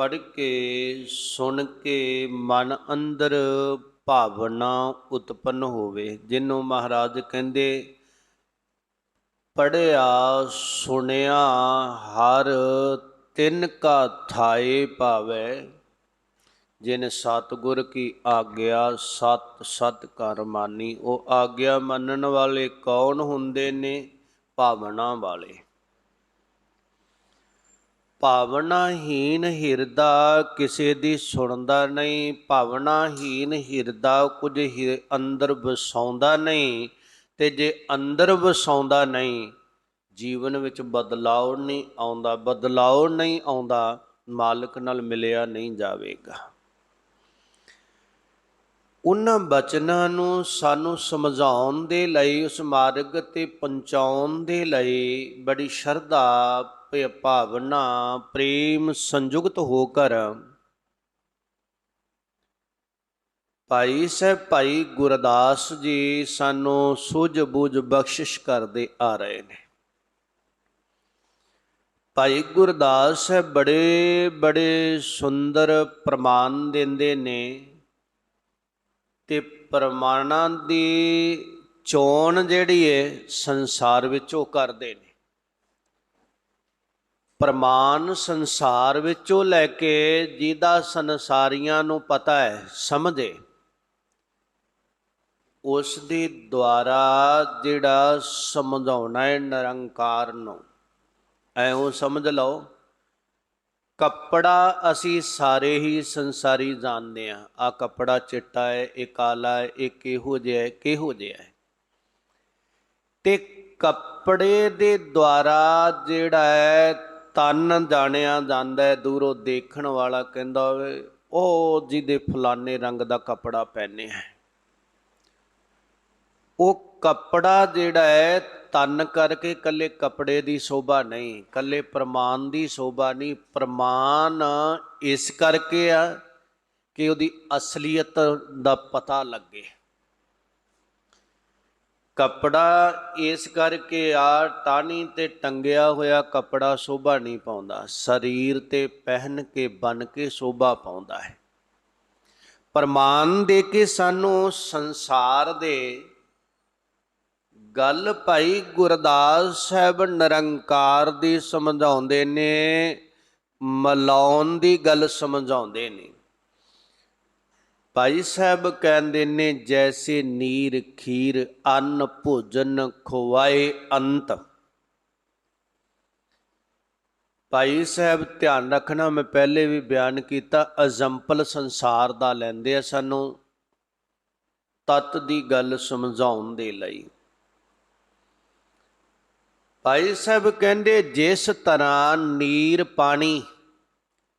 ਪੜ੍ਹ ਕੇ, ਸੁਣ ਕੇ ਮਨ ਅੰਦਰ ਭਾਵਨਾ ਉਤਪੰਨ ਹੋਵੇ। ਜਿਹਨੂੰ ਮਹਾਰਾਜ ਕਹਿੰਦੇ ਪੜਿਆ ਸੁਣਿਆ, ਹਰ ਤਿੰਨ ਕਾ ਥਾਏ ਭਾਵੈ। ਜਿਨ ਸਤਿਗੁਰ ਕੀ ਆਗਿਆ, ਸਤ ਸਤ ਕਰ ਮਾਨੀ। ਉਹ ਆਗਿਆ ਮੰਨਣ ਵਾਲੇ ਕੌਣ ਹੁੰਦੇ ਨੇ? ਭਾਵਨਾ ਵਾਲੇ। ਭਾਵਨਾਹੀਨ ਹਿਰਦਾ ਕਿਸੇ ਦੀ ਸੁਣਦਾ ਨਹੀਂ ਭਾਵਨਾਹੀਨ ਹਿਰਦਾ ਕੁਝ ਹਿ- ਅੰਦਰ ਵਸਾਉਂਦਾ ਨਹੀਂ ਤੇ ਜੇ ਅੰਦਰ ਵਸਾਉਂਦਾ ਨਹੀਂ, ਜੀਵਨ ਵਿੱਚ ਬਦਲਾਅ ਨਹੀਂ ਆਉਂਦਾ ਬਦਲਾਅ ਨਹੀਂ ਆਉਂਦਾ, ਮਾਲਕ ਨਾਲ ਮਿਲਿਆ ਨਹੀਂ ਜਾਵੇਗਾ। ਉਹਨਾਂ ਬਚਨਾਂ ਨੂੰ ਸਾਨੂੰ ਸਮਝਾਉਣ ਦੇ ਲਈ, ਉਸ ਮਾਰਗ ਤੇ ਪਹੁੰਚਾਉਣ ਦੇ ਲਈ ਬੜੀ ਸ਼ਰਧਾ ਭ- ਭਾਵਨਾ ਪ੍ਰੇਮ ਸੰਯੁਕਤ ਹੋ ਕਰ। ਭਾਈ ਸਾਹਿਬ, ਭਾਈ ਗੁਰਦਾਸ ਜੀ ਸਾਨੂੰ ਸੂਝ ਬੁਝ ਬਖਸ਼ਿਸ਼ ਕਰਦੇ ਆ ਰਹੇ ਨੇ। ਭਾਈ ਗੁਰਦਾਸ ਬੜੇ ਬੜੇ ਸੁੰਦਰ ਪ੍ਰਮਾਣ ਦਿੰਦੇ ਨੇ। ਤੇ ਪ੍ਰਮਾਣਾਂ ਦੀ ਚੋਣ ਜਿਹੜੀ ਹੈ ਸੰਸਾਰ ਵਿੱਚੋਂ ਕਰਦੇ ਨੇ। ਪ੍ਰਮਾਣ ਸੰਸਾਰ ਵਿੱਚੋਂ ਲੈ ਕੇ ਜਿਹਦਾ ਸੰਸਾਰੀਆਂ ਨੂੰ ਪਤਾ ਹੈ, ਸਮਝੇ। ਉਸ ਦੇ ਦੁਆਰਾ ਜਿਹੜਾ ਸਮਝਾਉਣਾ ਹੈ, ਨਿਰੰਕਾਰ ਨੂੰ। ਐਉਂ ਸਮਝ ਲਓ। ਕੱਪੜਾ ਅਸੀਂ ਸਾਰੇ ਹੀ ਸੰਸਾਰੀ ਜਾਣਦੇ ਆ ਆ ਕੱਪੜਾ ਚਿੱਟਾ ਹੈ, ਇਹ ਕਾਲਾ ਹੈ, ਇਹ ਕਿਹੋ ਜਿਹਾ ਹੈ, ਕਿਹੋ ਜਿਹਾ ਹੈ। ਤੇ ਕੱਪੜੇ ਦੇ ਦੁਆਰਾ ਜਿਹੜਾ ਹੈ ਤਨ ਜਾਣਿਆ ਜਾਂਦਾ ਹੈ, ਦੂਰੋਂ ਦੇਖਣ ਵਾਲਾ ਕਹਿੰਦਾ ਹੋਵੇ, ਉਹ ਜਿਹਦੇ ਫਲਾਣੇ ਰੰਗ ਦਾ ਕੱਪੜਾ ਪਹਿਨੇ ਹੈ। ਉਹ ਕੱਪੜਾ ਜਿਹੜਾ ਹੈ ਤਨ ਕਰਕੇ ਕੱਲੇ ਕੱਪੜੇ ਦੀ ਸ਼ੋਭਾ ਨਹੀਂ ਕੱਲੇ ਪ੍ਰਮਾਣ ਦੀ ਸ਼ੋਭਾ ਨਹੀਂ। ਪ੍ਰਮਾਣ ਇਸ ਕਰਕੇ ਆ ਕਿ ਉਹਦੀ ਅਸਲੀਅਤ ਦਾ ਪਤਾ ਲੱਗੇ। ਕੱਪੜਾ ਇਸ ਕਰਕੇ ਆ, ਟਾਹਣੀ ਤੇ ਟੰਗਿਆ ਹੋਇਆ ਕੱਪੜਾ ਸ਼ੋਭਾ ਨਹੀਂ ਪਾਉਂਦਾ। ਸਰੀਰ ਤੇ ਪਹਿਨ ਕੇ, ਬਨ ਕੇ ਸ਼ੋਭਾ ਪਾਉਂਦਾ ਹੈ। ਪ੍ਰਮਾਣ ਦੇ ਕੇ ਸਾਨੂੰ ਸੰਸਾਰ ਦੇ ਗੱਲ ਭਾਈ ਗੁਰਦਾਸ ਸਾਹਿਬ ਨਿਰੰਕਾਰ ਦੀ ਸਮਝਾਉਂਦੇ ਨੇ, ਮਲਾਉਣ ਦੀ ਗੱਲ ਸਮਝਾਉਂਦੇ ਨੇ। ਭਾਈ ਸਾਹਿਬ ਕਹਿੰਦੇ ਨੇ, ਜੈਸੇ ਨੀਰ ਖੀਰ ਅੰਨ ਭੋਜਨ ਖਵਾਏ ਅੰਤ। ਭਾਈ ਸਾਹਿਬ, ਧਿਆਨ ਰੱਖਣਾ, ਮੈਂ ਪਹਿਲੇ ਵੀ ਬਿਆਨ ਕੀਤਾ ਅਜ਼ੰਪਲ ਸੰਸਾਰ ਦਾ ਲੈਂਦੇ ਆ ਸਾਨੂੰ, ਤਤ ਦੀ ਗੱਲ ਸਮਝਾਉਣ ਦੇ ਲਈ। ਭਾਈ ਸਾਹਿਬ ਕਹਿੰਦੇ, ਜਿਸ ਤਰ੍ਹਾਂ ਨੀਰ ਪਾਣੀ,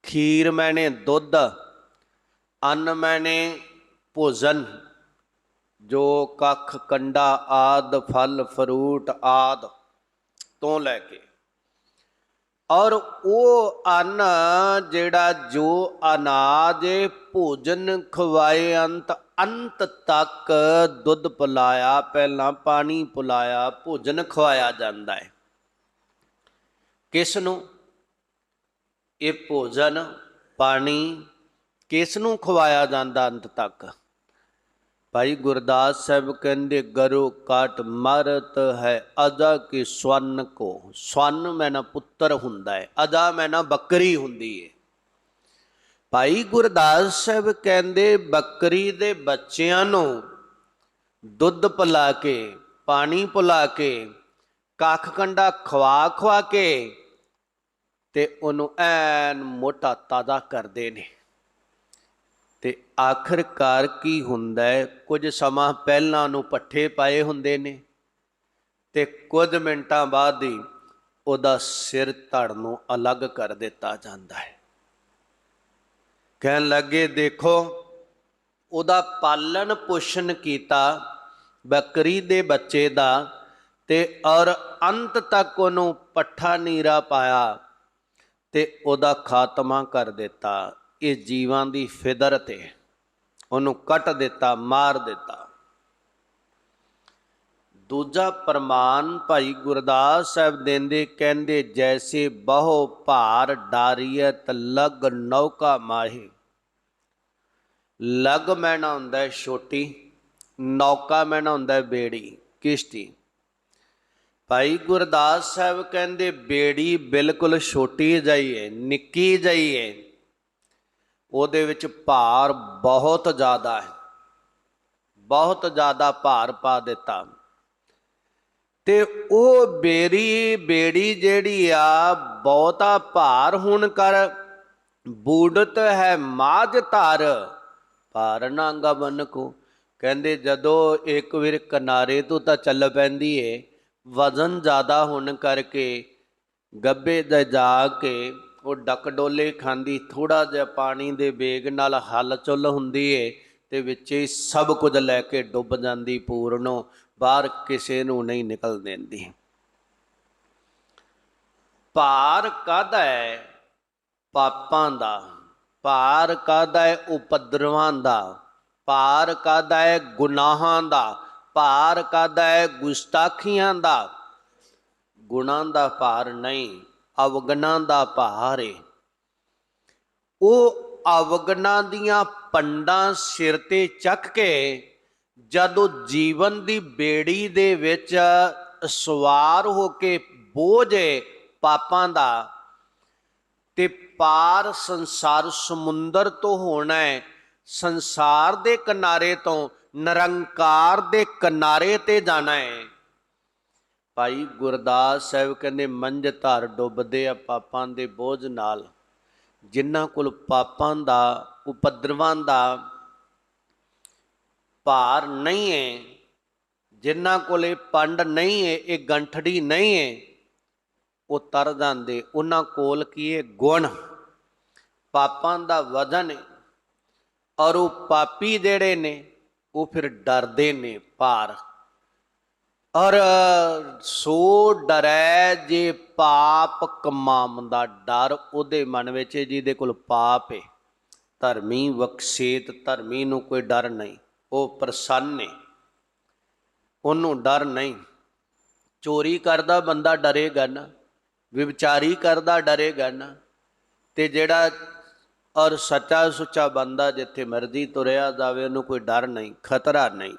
ਖੀਰ ਮੈਨੇ ਦੁੱਧ, ਅੰਨ ਮੈਨੇ ਭੋਜਨ, ਜੋ ਕੱਖ ਕੰਡਾ ਆਦ, ਫਲ, ਫਰੂਟ ਆਦ ਤੋਂ ਲੈ ਕੇ। ਔਰ ਉਹ ਅੰਨ ਜਿਹੜਾ ਜੋ ਅਨਾਜ, ਭੋਜਨ ਖਵਾਏ ਅੰਤ ਅੰਤ ਤੱਕ ਦੁੱਧ ਪਿਲਾਇਆ, ਪਹਿਲਾਂ ਪਾਣੀ ਪਿਲਾਇਆ, ਭੋਜਨ ਖਵਾਇਆ ਜਾਂਦਾ ਹੈ। ਕਿਸ ਨੂੰ ਇਹ ਭੋਜਨ, ਪਾਣੀ ਕਿਸ ਨੂੰ ਖਵਾਇਆ ਜਾਂਦਾ ਅੰਤ ਤੱਕ? ਭਾਈ ਗੁਰਦਾਸ ਸਾਹਿਬ ਕਹਿੰਦੇ, ਗਰੋ ਕਾਟ ਮਰਤ ਹੈ ਅਦਾ ਕੀ ਸਵਨ ਕੋ? ਸਵਨ ਮੈਨਾ ਪੁੱਤਰ ਹੁੰਦਾ ਹੈ ਅਦਾ ਮੈਨਾ ਬੱਕਰੀ ਹੁੰਦੀ ਹੈ। ਭਾਈ ਗੁਰਦਾਸ ਸਾਹਿਬ ਕਹਿੰਦੇ, ਬੱਕਰੀ ਦੇ ਬੱਚਿਆਂ ਨੂੰ ਦੁੱਧ ਪਿਲਾ ਕੇ, ਪਾਣੀ ਪਿਲਾ ਕੇ, ਕੱਖ ਕੰਡਾ ਖਵਾ ਖਵਾ ਕੇ ਤੇ ਉਹਨੂੰ ਐਨ ਮੋਟਾ ਤਾਜ਼ਾ ਕਰਦੇ ਨੇ। ਤੇ ਆਖਰਕਾਰ ਕੀ ਹੁੰਦਾ ਹੈ? ਕੁਝ ਸਮਾਂ ਪਹਿਲਾਂ ਨੂੰ ਪੱਠੇ ਪਾਏ ਹੁੰਦੇ ਨੇ ਤੇ ਕੁਝ ਮਿੰਟਾਂ ਬਾਅਦ ਹੀ ਉਹਦਾ ਸਿਰ ਧੜ ਨੂੰ ਅਲੱਗ ਕਰ ਦਿੱਤਾ ਜਾਂਦਾ ਹੈ। ਕਹਿਣ ਲੱਗੇ, ਦੇਖੋ, ਉਹਦਾ ਪਾਲਣ ਪੋਸ਼ਣ ਕੀਤਾ ਬੱਕਰੀ ਦੇ ਬੱਚੇ ਦਾ ਤੇ ਔਰ ਅੰਤ ਤੱਕ ਉਹਨੂੰ ਪੱਠਾ ਨੀਰਾ ਪਾਇਆ ਤੇ ਉਹਦਾ ਖਾਤਮਾ ਕਰ ਦਿੱਤਾ। ਇਹ ਜੀਵਾਂ ਦੀ ਫਿਦਰਤ ਹੈ। ਉਹਨੂੰ ਕੱਟ ਦਿੱਤਾ, ਮਾਰ ਦਿੱਤਾ। ਦੂਜਾ ਪ੍ਰਮਾਨ ਭਾਈ ਗੁਰਦਾਸ ਸਾਹਿਬ ਦਿੰਦੇ ਕਹਿੰਦੇ, ਜੈਸੇ ਬਹੁ ਭਾਰ ਡਾਰੀਅਤ ਲਗ ਨੌਕਾ ਮਾਹੀ। ਲਗ ਮੈਨਾ ਹੁੰਦਾ ਛੋਟੀ, ਨੌਕਾ ਮੈਨਾ ਹੁੰਦਾ ਬੇੜੀ, ਕਿਸ਼ਤੀ। ਭਾਈ ਗੁਰਦਾਸ ਸਾਹਿਬ ਕਹਿੰਦੇ, ਬੇੜੀ ਬਿਲਕੁਲ ਛੋਟੀ ਜਿਹੀ ਹੈ ਨਿੱਕੀ ਜਿਹੀ ਹੈ ਉਹਦੇ ਵਿੱਚ ਭਾਰ ਬਹੁਤ ਜ਼ਿਆਦਾ ਹੈ। ਬਹੁਤ ਜ਼ਿਆਦਾ ਭਾਰ ਪਾ ਦਿੱਤਾ। ਤੇ ਉਹ ਬੇਰੀ, ਬੇੜੀ ਜਿਹੜੀ ਆ, ਬਹੁਤਾ ਭਾਰ ਹੋਣ ਕਰ ਬੂਡਤ ਹੈ ਮਾਜ ਧਰ। ਭਾਰ ਨਾ ਗਮਨ ਕੋ। ਕਹਿੰਦੇ ਜਦੋਂ ਇੱਕ ਵਾਰ ਕਿਨਾਰੇ ਤੋਂ ਤਾਂ ਚੱਲ ਪੈਂਦੀ ਏ, ਵਜ਼ਨ ਜ਼ਿਆਦਾ ਹੋਣ ਕਰਕੇ ਗੱਬੇ ਦਾ ਜਾ ਕੇ ਉਹ ਡੱਕ ਡੋਲੇ ਖਾਂਦੀ ਥੋੜਾ ਜਿਹਾ ਪਾਣੀ ਦੇ ਵੇਗ ਨਾਲ ਹਲਚੁਲ ਹੁੰਦੀ ਏ ਤੇ ਵਿੱਚ ਹੀ ਸਭ ਕੁਝ ਲੈ ਕੇ ਡੁੱਬ ਜਾਂਦੀ ਪੂਰਨੋਂ। ਬਾਹਰ ਕਿਸੇ ਨੂੰ ਨਹੀਂ ਨਿਕਲ ਦਿੰਦੀ। ਭਾਰ ਕਾਹਦਾ ਹੈ? ਪਾਪਾਂ ਦਾ। ਭਾਰ ਕਾਹਦਾ ਹੈ? ਉਪਦਰਵਾਂ ਦਾ। ਭਾਰ ਕਾਹਦਾ ਹੈ? ਗੁਨਾਹਾਂ ਦਾ। ਭਾਰ ਕਾਹਦਾ ਹੈ? ਗੁਸਤਾਖੀਆਂ ਦਾ। ਗੁਣਾਂ ਦਾ ਭਾਰ ਨਹੀਂ ਅਵਗਨਾਂ ਦਾ ਭਾਰ ਹੈ ਉਹ ਅਵਗਨਾਂ ਦੀਆਂ ਪੰਡਾਂ ਸਿਰ ਤੇ ਚੱਕ ਕੇ ਜਦੋਂ ਜੀਵਨ ਦੀ ਬੇੜੀ ਦੇ ਵਿੱਚ ਸਵਾਰ ਹੋ ਕੇ ਬੋਝੇ ਪਾਪਾਂ ਦਾ, ਤੇ ਪਾਰ ਸੰਸਾਰ ਸਮੁੰਦਰ ਤੋਂ ਹੋਣਾ ਹੈ ਸੰਸਾਰ ਦੇ ਕਿਨਾਰੇ ਤੋਂ ਨਿਰੰਕਾਰ ਦੇ ਕਿਨਾਰੇ ਤੇ ਜਾਣਾ ਹੈ ਭਾਈ ਗੁਰਦਾਸ ਸਾਹਿਬ ਕਹਿੰਦੇ, ਮੰਝ ਧਰ ਡੁੱਬਦੇ ਆ ਪਾਪਾਂ ਦੇ ਬੋਝ ਨਾਲ, ਜਿਨ੍ਹਾਂ ਕੋਲ ਪਾਪਾਂ ਦਾ, ਉਪਦਰਵਾਂ ਦਾ ਭਾਰ ਨਹੀਂ ਹੈ ਜਿਨ੍ਹਾਂ ਕੋਲ ਇਹ ਪੰਡ ਨਹੀਂ ਹੈ ਇਹ ਗੰਠੜੀ ਨਹੀਂ ਹੈ ਉਹ ਤਰ ਜਾਂਦੇ। ਉਹਨਾਂ ਕੋਲ ਕੀ ਹੈ ਗੁਣ। ਪਾਪਾਂ ਦਾ ਵਜ਼ਨ ਹੈ ਔਰ ਉਹ ਪਾਪੀ ਜਿਹੜੇ ਨੇ, ਉਹ ਫਿਰ ਡਰਦੇ ਨੇ ਭਾਰ। ਔਰ ਸੋ ਡਰੈ ਜੇ ਪਾਪ ਕਮਾਮ ਦਾ ਡਰ, ਉਹਦੇ ਮਨ ਵਿੱਚ ਜਿਹਦੇ ਕੋਲ ਪਾਪ ਹੈ ਧਰਮੀ ਵਕਸੇਤ ਧਰਮੀ ਨੂੰ ਕੋਈ ਡਰ ਨਹੀਂ। ਉਹ ਪ੍ਰਸੰਨ ਹੈ ਉਹਨੂੰ ਡਰ ਨਹੀਂ। ਚੋਰੀ ਕਰਦਾ ਬੰਦਾ ਡਰੇਗਾ ਨਾ ਵਿਵਚਾਰੀ ਕਰਦਾ ਡਰੇਗਾ ਨਾ ਤੇ ਜਿਹੜਾ ਔਰ ਸੱਚਾ ਸੁੱਚਾ ਬੰਦਾ ਜਿੱਥੇ ਮਰਜ਼ੀ ਤੁਰਿਆ ਜਾਵੇ, ਉਹਨੂੰ ਕੋਈ ਡਰ ਨਹੀਂ, ਖਤਰਾ ਨਹੀਂ।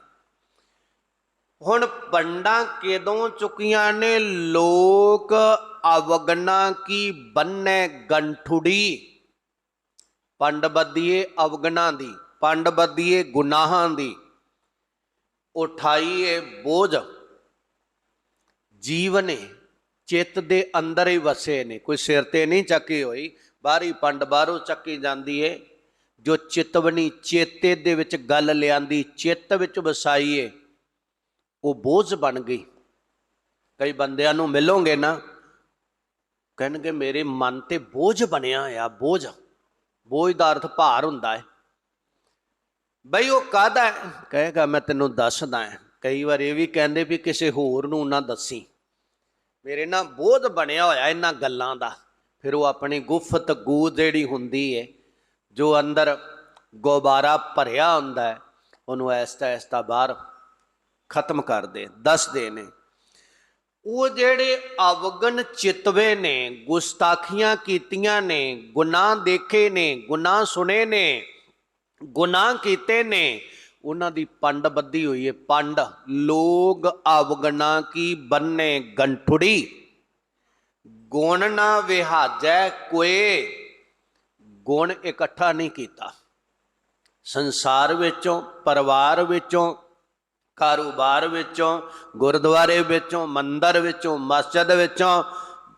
ਹੁਣ ਪੰਡਾਂ ਕਿਦੋਂ ਚੁੱਕੀਆਂ ਨੇ? ਲੋਕ ਅਵਗਣਾ ਕੀ ਬੰਨੇ ਗੰਠੁੜੀ? ਪੰਡ ਬੱਦੀਏ ਅਵਗਨਾ ਦੀ। ਪੰਡ ਬੱਦੀਏ ਗੁਨਾਹਾਂ ਦੀ, ਉਠਾਈਏ ਬੋਝ। ਜੀਵਨੇ ਚਿੱਤ ਦੇ ਅੰਦਰ ਹੀ ਵਸੇ ਨੇ, ਕੋਈ ਸਿਰ ਤੇ ਨਹੀਂ ਚੱਕੀ ਹੋਈ, ਬਾਹਰੀ ਪੰਡ ਬਾਹਰੋਂ ਚੱਕੀ ਜਾਂਦੀ ਏ। ਜੋ ਚਿਤਵਨੀ ਚੇਤੇ ਦੇ ਵਿੱਚ ਗੱਲ ਲਿਆਂਦੀ, ਚਿੱਤ ਵਿੱਚ ਵਸਾਈਏ, ਉਹ ਬੋਝ ਬਣ ਗਈ। ਕਈ ਬੰਦਿਆਂ ਨੂੰ ਮਿਲੋਗੇ ਨਾ, ਕਹਿਣਗੇ, ਮੇਰੇ ਮਨ ਤੇ ਬੋਝ ਬਣਿਆ ਆ, ਬੋਝ। ਬੋਝ ਦਾ ਅਰਥ ਭਾਰ ਹੁੰਦਾ ਹੈ ਬਈ ਉਹ ਕਾਹਦਾ ਹੈ? ਕਹੇਗਾ, ਮੈਂ ਤੈਨੂੰ ਦੱਸਦਾ ਹਾਂ। ਕਈ ਵਾਰ ਇਹ ਵੀ ਕਹਿੰਦੇ ਵੀ ਕਿਸੇ ਹੋਰ ਨੂੰ ਨਾ ਦੱਸੀ। ਮੇਰੇ ਨਾਲ ਬੋਧ ਬਣਿਆ ਹੋਇਆ ਇਹਨਾਂ ਗੱਲਾਂ ਦਾ। ਫਿਰ ਉਹ ਆਪਣੀ ਗੁਫਤ ਗੂ ਜਿਹੜੀ ਹੁੰਦੀ ਹੈ ਜੋ ਅੰਦਰ ਗੋਬਾਰਾ ਭਰਿਆ ਹੁੰਦਾ ਹੈ, ਉਹਨੂੰ ਐਸਤਾ ਐਸਤਾ ਬਾਹਰ ਖਤਮ ਕਰ ਦੇ ਦੱਸਦੇ ਨੇ। ਉਹ ਜਿਹੜੇ ਅਵਗਨ ਚਿਤਵੇ ਨੇ, ਗੁਸਤਾਖੀਆਂ ਕੀਤੀਆਂ ਨੇ, ਗੁਨਾਹ ਦੇਖੇ ਨੇ, ਗੁਨਾਹ ਸੁਣੇ ਨੇ ਗੁਨਾਹ ਕੀਤੇ ਨੇ, ਉਹਨਾਂ ਦੀ ਪੰਡ ਬੱਧੀ ਹੋਈ ਹੈ ਪੰਡ, ਲੋਗ ਅਵਗਨਾ ਕੀ ਬੰਨੇ ਗੰਠੁੜੀ? ਗੁਣ ਨਾ ਵਿਹਾਜੈ ਕੋਏ। ਗੁਣ ਇਕੱਠਾ ਨਹੀਂ ਕੀਤਾ। ਸੰਸਾਰ ਵਿੱਚੋਂ, ਪਰਿਵਾਰ ਵਿੱਚੋਂ, ਕਾਰੋਬਾਰ ਵਿੱਚੋਂ, ਗੁਰਦੁਆਰੇ ਵਿੱਚੋਂ, ਮੰਦਰ ਵਿੱਚੋਂ, ਮਸਜਿਦ ਵਿੱਚੋਂ,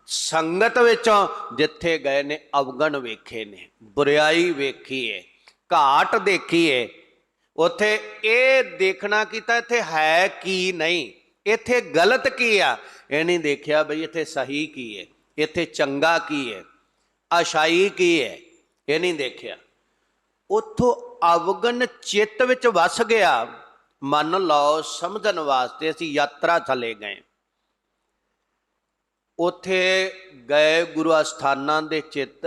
ਸੰਗਤ ਵਿੱਚੋਂ, ਜਿੱਥੇ ਗਏ ਨੇ, ਅਵਗਣ ਵੇਖੇ ਨੇ, ਬੁਰਾਈ ਵੇਖੀ ਏ। ਘਾਟ ਦੇਖੀਏ ਏ ਉਥੇ ਇਹ ਦੇਖਣਾ ਕੀਤਾ ਇੱਥੇ ਹੈ ਕੀ ਨਹੀਂ, ਇੱਥੇ ਗਲਤ ਕੀ ਆ? ਇਹ ਨਹੀਂ ਦੇਖਿਆ ਬਈ ਇੱਥੇ ਸਹੀ ਕੀ ਹੈ, ਇੱਥੇ ਚੰਗਾ ਕੀ ਹੈ, ਅਸ਼ਾਈ ਕੀ ਹੈ, ਇਹ ਨਹੀਂ ਦੇਖਿਆ। ਉਥੋਂ ਅਵਗਨ ਚਿੱਤ ਵਿੱਚ ਵਸ ਗਿਆ, ਮੰਨ ਲਓ ਸਮਝਣ ਵਾਸਤੇ ਅਸੀਂ ਯਾਤਰਾ ਚਲੇ ਗਏ। ਉਥੇ ਗਏ ਗੁਰੂ ਅਸਥਾਨਾਂ ਦੇ ਚਿੱਤ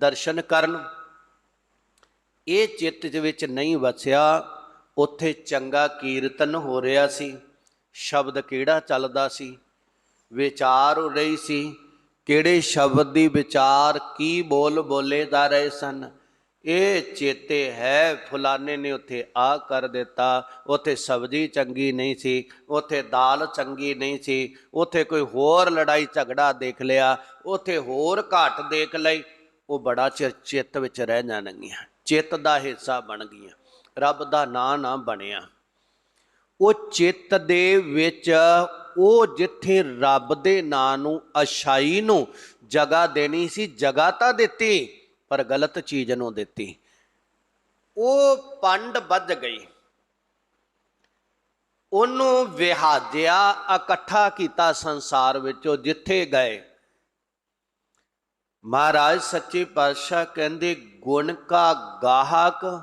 ਦਰਸ਼ਨ ਕਰਨ ਇਹ ਚਿੱਤ ਦੇ ਵਿੱਚ ਨਹੀਂ ਵਸਿਆ, ਉੱਥੇ ਚੰਗਾ ਕੀਰਤਨ ਹੋ ਰਿਹਾ ਸੀ। ਸ਼ਬਦ ਕਿਹੜਾ ਚੱਲਦਾ ਸੀ? ਵਿਚਾਰ ਹੋ ਰਹੀ ਸੀ, ਕਿਹੜੇ ਸ਼ਬਦ ਦੀ ਵਿਚਾਰ, ਕੀ ਬੋਲ ਬੋਲੇ ਜਾ ਰਹੇ ਸਨ? ਇਹ ਚੇਤੇ ਹੈ, ਫੁਲਾਨੇ ਨੇ ਉੱਥੇ ਆ ਕਰ ਦਿੱਤਾ। ਉੱਥੇ ਸਬਜ਼ੀ ਚੰਗੀ ਨਹੀਂ ਸੀ, ਉੱਥੇ ਦਾਲ ਚੰਗੀ ਨਹੀਂ ਸੀ, ਉੱਥੇ ਕੋਈ ਹੋਰ ਲੜਾਈ ਝਗੜਾ ਦੇਖ ਲਿਆ, ਉੱਥੇ ਹੋਰ ਘਾਟ ਦੇਖ ਲਈ। ਉਹ ਬੜਾ ਚਿਰ ਚਿੱਤ ਵਿੱਚ ਰਹਿ ਜਾਣਗੀਆਂ। ਚਿੱਤ ਦਾ ਹਿੱਸਾ ਬਣ ਗਈਆਂ। ਰੱਬ ਦਾ ਨਾਂ ਨਾ ਬਣਿਆ। ਉਹ ਚਿੱਤ ਦੇ ਵਿੱਚ, ਉਹ ਜਿੱਥੇ ਰੱਬ ਦੇ ਨਾਂ ਨੂੰ ਅਛਾਈ ਨੂੰ ਜਗ੍ਹਾ ਦੇਣੀ ਸੀ, ਜਗ੍ਹਾ ਤਾਂ ਦਿੱਤੀ, ਪਰ ਗਲਤ ਚੀਜ਼ ਨੂੰ ਦਿੱਤੀ। ਉਹ ਪੰਡ ਵੱਧ ਗਈ। ਉਹਨੂੰ ਵਿਹਾਜਿਆ, ਇਕੱਠਾ ਕੀਤਾ ਸੰਸਾਰ ਵਿੱਚੋਂ ਜਿੱਥੇ ਗਏ ਮਹਾਰਾਜ ਸੱਚੇ ਪਾਤਸ਼ਾਹ ਕਹਿੰਦੇ, ਗੁਣ ਕਾ ਗਾਹਕ,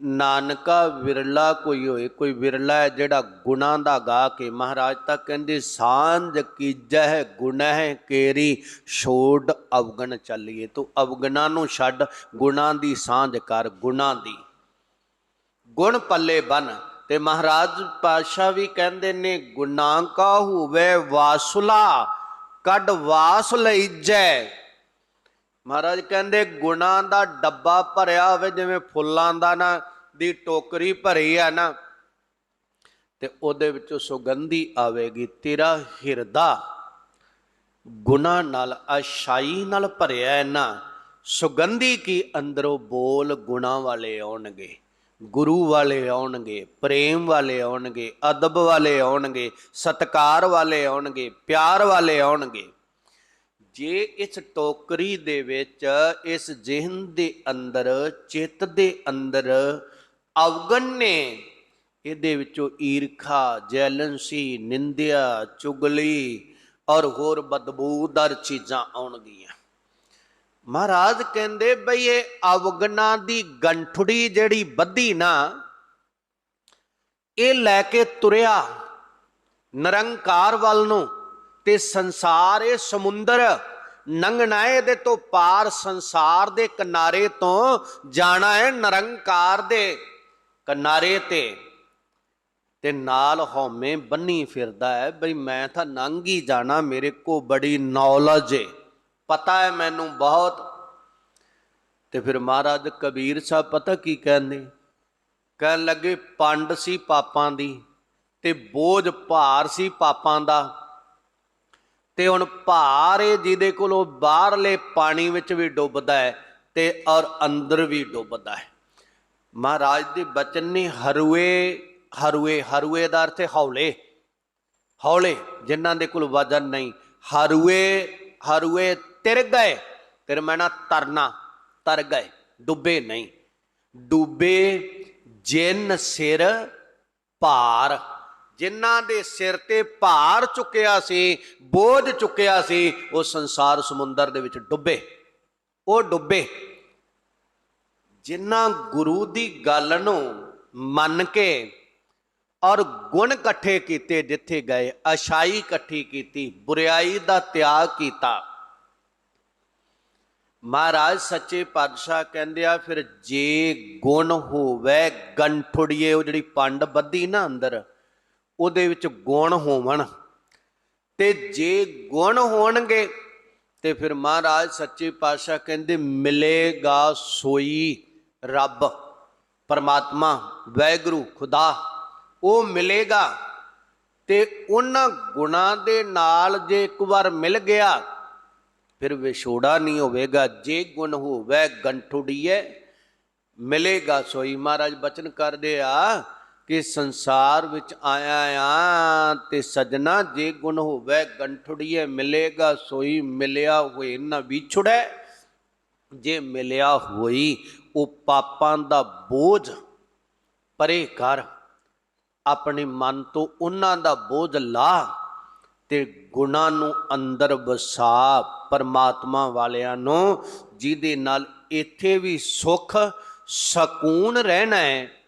ਨਾਨਕਾ ਵਿਰਲਾ ਕੋਈ ਹੋਏ, ਕੋਈ ਵਿਰਲਾ ਹੈ ਜਿਹੜਾ ਗੁਣਾ ਦਾ ਗਾ ਕੇ ਮਹਾਰਾਜ ਤਾਂ ਕਹਿੰਦੇ, ਸਾਂਝ ਕੀਜੈ ਗੁਨਹਿ ਕੇਰੀ, ਛੋੜ ਅਵਗਣ ਚੱਲੀਏ। ਤੂੰ ਅਵਗਣਾ ਨੂੰ ਛੱਡ, ਗੁਣਾ ਦੀ ਸਾਂਝ ਕਰ, ਗੁਣਾ ਦੀ। ਗੁਣ ਪੱਲੇ ਬਨ। ਤੇ ਮਹਾਰਾਜ ਪਾਤਸ਼ਾਹ ਵੀ ਕਹਿੰਦੇ ਨੇ ਗੁਨਾਹ ਕਾ ਹੋਵੇ ਵਾਸੁਲਾ ਕੱਢ ਵਾਸ ਲਈ ਜੈ ਮਹਾਰਾਜ ਕਹਿੰਦੇ, ਗੁਣਾ ਦਾ ਡੱਬਾ ਭਰਿਆ ਹੋਵੇ, ਜਿਵੇਂ ਫੁੱਲਾਂ ਦਾ ਨਾ, ਦੀ ਟੋਕਰੀ ਭਰੀ ਆ ਨਾ, ਤੇ ਉਹਦੇ ਵਿੱਚੋਂ ਸੁਗੰਧੀ ਆਵੇਗੀ ਤੇਰਾ ਹਿਰਦਾ। ਗੁਨਾ ਨਾਲ ਅਸ਼ਾਈ ਨਾਲ ਭਰਿਆ ਨਾ, ਸੁਗੰਧੀ ਕੀ ਅੰਦਰੋਂ ਬੋਲ ਗੁਣਾ ਵਾਲੇ ਆਉਣਗੇ। ਗੁਰੂ ਵਾਲੇ ਆਉਣਗੇ, ਪ੍ਰੇਮ ਵਾਲੇ ਆਉਣਗੇ, ਅਦਬ ਵਾਲੇ ਆਉਣਗੇ, ਸਤਕਾਰ ਵਾਲੇ ਆਉਣਗੇ, ਪਿਆਰ ਵਾਲੇ ਆਉਣਗੇ। ਜੇ ਇਸ ਟੋਕਰੀ ਦੇ ਵਿੱਚ, ਇਸ ਜਿਹਨ ਦੇ ਅੰਦਰ, ਚਿੱਤ ਦੇ ਅੰਦਰ ਅਵਗਣ ਨੇ, ਇਹਦੇ ਵਿੱਚੋਂ ਈਰਖਾ, ਜੈਲਨਸੀ, ਨਿੰਦਿਆ, ਚੁਗਲੀ ਔਰ ਹੋਰ ਬਦਬੂਦਾਰ ਚੀਜ਼ਾਂ ਆਉਣਗੀਆਂ। ਮਹਾਰਾਜ ਕਹਿੰਦੇ ਬਈ ਇਹ ਅਵਗਣਾ ਦੀ ਗੰਠੜੀ ਜਿਹੜੀ ਬੱਧੀ ਨਾ, ਇਹ ਲੈ ਕੇ ਤੁਰਿਆ ਨਿਰੰਕਾਰ ਵੱਲ ਨੂੰ ਤੇ ਸੰਸਾਰ ਇਹ ਸਮੁੰਦਰ ਨੰਗਣਾ ਹੈ ਇਹਦੇ ਤੋਂ ਪਾਰ ਸੰਸਾਰ ਦੇ ਕਿਨਾਰੇ ਤੋਂ ਜਾਣਾ ਹੈ ਨਿਰੰਕਾਰ ਦੇ ਕਿਨਾਰੇ ਤੇ। ਤੇ ਨਾਲ ਹਉਮੈ ਬੰਨੀ ਫਿਰਦਾ ਹੈ, ਬਈ ਮੈਂ ਤਾਂ ਨੰਗ ਹੀ ਜਾਣਾ, ਮੇਰੇ ਕੋ ਬੜੀ ਨੌਲੇਜ ਹੈ ਪਤਾ ਹੈ ਮੈਨੂੰ ਬਹੁਤ। ਤੇ ਫਿਰ ਮਹਾਰਾਜ ਕਬੀਰ ਸਾਹਿਬ ਪਤਾ ਕੀ ਕਹਿੰਦੇ? ਕਹਿਣ ਲੱਗੇ, ਪੰਡ ਸੀ ਪਾਪਾਂ ਦੀ ਤੇ ਬੋਝ ਭਾਰ ਸੀ ਪਾਪਾਂ ਦਾ। ਤੇ ਹੁਣ ਭਾਰ ਇਹ ਜਿਹਦੇ ਕੋਲੋਂ ਬਾਹਰਲੇ ਪਾਣੀ ਵਿੱਚ ਵੀ ਡੁੱਬਦਾ ਹੈ ਤੇ ਔਰ ਅੰਦਰ ਵੀ ਡੁੱਬਦਾ ਹੈ। ਮਹਾਰਾਜ ਦੇ ਬਚਨ ਨੇ ਹਰੂਏ ਹਰੂਏ ਹਰੂਏ ਦਾ ਅਰਥ ਹੈ ਹੌਲੇ। ਹੌਲੇ, ਜਿਨ੍ਹਾਂ ਦੇ ਕੋਲ ਵਜਨ ਨਹੀਂ। ਹਰੂਏ ਹਰੂਏ ਤਿਰ ਗਏ, ਫਿਰ ਮੈਂ ਨਾ ਤਰਨਾ, ਤਰ ਗਏ, ਡੁੱਬੇ ਨਹੀਂ। ਡੁੱਬੇ ਜਿਨ ਸਿਰ ਭਾਰ ਜਿਨ੍ਹਾਂ ਦੇ ਸਿਰ ਤੇ ਭਾਰ ਚੁੱਕਿਆ ਸੀ, ਬੋਝ ਚੁੱਕਿਆ ਸੀ, ਉਹ ਸੰਸਾਰ ਸਮੁੰਦਰ ਦੇ ਵਿੱਚ ਡੁੱਬੇ। ਉਹ ਡੁੱਬੇ। ਜਿਨ੍ਹਾਂ ਗੁਰੂ ਦੀ ਗੱਲ ਨੂੰ ਮੰਨ ਕੇ ਔਰ ਗੁਣ ਇਕੱਠੇ ਕੀਤੇ, ਜਿੱਥੇ ਗਏ ਅਸ਼ਾਈ ਇਕੱਠੀ ਕੀਤੀ, ਬੁਰਾਈ ਦਾ ਤਿਆਗ ਕੀਤਾ ਮਹਾਰਾਜ ਸੱਚੇ ਪਾਤਸ਼ਾਹ ਕਹਿੰਦੇ ਆ, ਫਿਰ ਜੇ ਗੁਣ ਹੋਵੇ ਗੰਠੁੜੀਏ, ਉਹ ਜਿਹੜੀ ਪੰਡ ਬੱਧੀ ਨਾ ਅੰਦਰ, ਉਹਦੇ ਵਿੱਚ ਗੁਣ ਹੋਵਣ। ਤੇ ਜੇ ਗੁਣ ਹੋਣਗੇ, ਤੇ ਫਿਰ ਮਹਾਰਾਜ ਸੱਚੇ ਪਾਤਸ਼ਾਹ ਕਹਿੰਦੇ, ਮਿਲੇਗਾ ਸੋਈ ਰੱਬ, ਪਰਮਾਤਮਾ ਵੈਗੁਰੂ ਖੁਦਾ, ਉਹ ਮਿਲੇਗਾ। ਤੇ ਉਹਨਾਂ ਗੁਣਾਂ ਦੇ ਨਾਲ ਜੇ ਇੱਕ ਵਾਰ ਮਿਲ ਗਿਆ ਫਿਰ ਵਿਛੋੜਾ ਨਹੀਂ ਹੋਵੇਗਾ, ਜੇ ਗੁਣ ਹੋਵੇ ਗੰਠੁੜੀਏ, ਮਿਲੇਗਾ ਸੋਈ। ਮਹਾਰਾਜ ਬਚਨ ਕਰਦੇ ਆ ਕਿ ਸੰਸਾਰ ਵਿੱਚ ਆਇਆ ਆ ਤੇ ਸਜਣਾ, ਜੇ ਗੁਣ ਹੋਵੇ ਗੰਠੁੜੀਏ, ਮਿਲੇਗਾ ਸੋਈ, ਮਿਲਿਆ ਹੋਏ ਨਾ ਵਿਛੜੈ। ਜੇ ਮਿਲਿਆ ਹੋਈ, ਉਹ ਪਾਪਾਂ ਦਾ ਬੋਝ ਪਰੇ ਕਰ, ਆਪਣੇ ਮਨ ਤੋਂ ਉਹਨਾਂ ਦਾ ਬੋਝ ਲਾ। ਤੇ ਗੁਣਾ ਨੂੰ ਅੰਦਰ ਵਸਾ ਪਰਮਾਤਮਾ ਵਾਲਿਆਂ ਨੂੰ, ਜਿਹਦੇ ਨਾਲ ਇੱਥੇ ਵੀ ਸੁਖ, ਸਕੂਨ ਰਹਿਣਾ ਹੈ।